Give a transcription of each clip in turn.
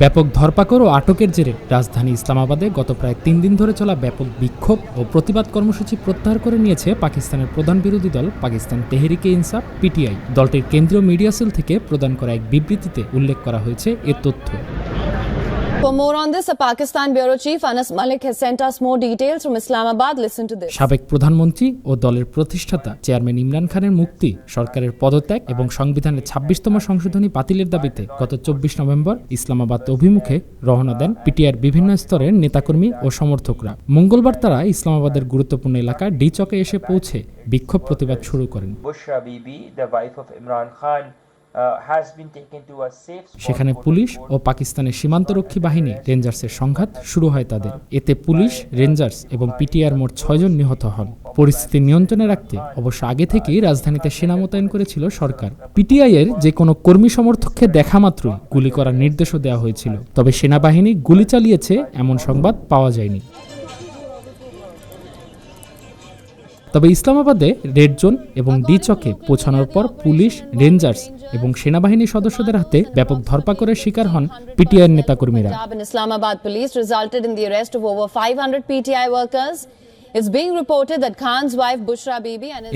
ব্যাপক ধরপাকড় ও আটকের জেরে রাজধানী ইসলামাবাদে গত প্রায় তিন দিন ধরে চলা ব্যাপক বিক্ষোভ ও প্রতিবাদ কর্মসূচি প্রত্যাহার করে নিয়েছে পাকিস্তানের প্রধান বিরোধী দল, পাকিস্তান তেহরিকে ইনসাফ, পিটিআই। দলটির কেন্দ্রীয় মিডিয়া সেল থেকে প্রদান করা এক বিবৃতিতে উল্লেখ করা হয়েছে এ তথ্য। For more on this, a Pakistan bureau chief Anas Malik has sent us more details from Islamabad. Listen to this. সাবেক প্রধানমন্ত্রী ও দলের প্রতিষ্ঠাতা চেয়ারম্যান ইমরান খানের মুক্তি সরকারের পদত্যাগ এবং সংবিধানের ছাব্বিশতম সংশোধনী বাতিলের দাবিতে গত চব্বিশ নভেম্বর ইসলামাবাদ অভিমুখে রওনা দেন পিটিআর বিভিন্ন স্তরের নেতাকর্মী ও সমর্থকরা মঙ্গলবার তারা ইসলামাবাদের গুরুত্বপূর্ণ এলাকা ডি চকে এসে পৌঁছে বিক্ষোভ প্রতিবাদ শুরু করেন Uh, সেখানে পুলিশ ও পাকিস্তানের সীমান্তরক্ষী বাহিনী রেঞ্জার্সের সংঘাত শুরু হয় তাদের। এতে পুলিশ রেঞ্জার্স এবং পিটিআর মোট ছয়জন নিহত হন। পরিস্থিতি নিয়ন্ত্রণে রাখতে অবশ্য আগে থেকেই রাজধানীতে সেনা মোতায়েন করেছিল সরকার। পিটিআই এর যে কোনো কর্মী সমর্থককে দেখা মাত্রই গুলি করার নির্দেশও দেওয়া হয়েছিল। তবে সেনাবাহিনী গুলি চালিয়েছে এমন সংবাদ পাওয়া যায়নি। তবে ইসলামাবাদে রেড জোন এবং ডি চকে পৌঁছানোর পর পুলিশ, রেঞ্জার্স এবং সেনাবাহিনী সদস্যদের হাতে ব্যাপক ধরপাকড়ের শিকার হন পিটিআইয়ের নেতাকর্মীরা Islamabad police resulted in the in the over of over 500 PTI workers.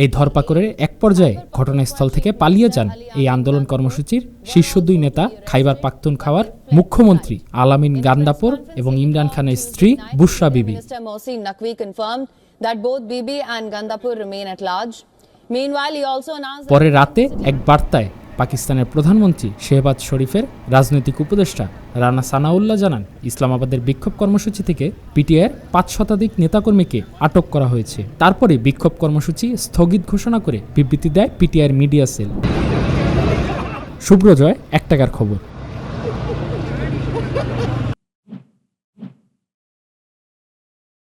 এই ধরপাকড়ের এক পর্যায়ে ঘটনাস্থল থেকে পালিয়ে যান এই আন্দোলন কর্মসূচির শীর্ষ দুই নেতা খাইবার পাক্তুন খাওয়ার মুখ্যমন্ত্রী আলামিন গান্দাপুর এবং ইমরান খানের স্ত্রী বুসরা বিবি। পরে রাতে এক বার্তায় পাকিস্তানের প্রধানমন্ত্রী শেহবাজ শরীফের রাজনৈতিক উপদেষ্টা রানা সানাউল্লাহ জানান, ইসলামাবাদের বিক্ষোভ কর্মসূচি থেকে পিটিআইয়ের পাঁচ শতাধিক নেতাকর্মীকে আটক করা হয়েছে। তারপরে বিক্ষোভ কর্মসূচি স্থগিত ঘোষণা করে বিবৃতি দেয় পিটিআইয়ের মিডিয়া সেল। শুভ্রজয় এক টাকার খবর।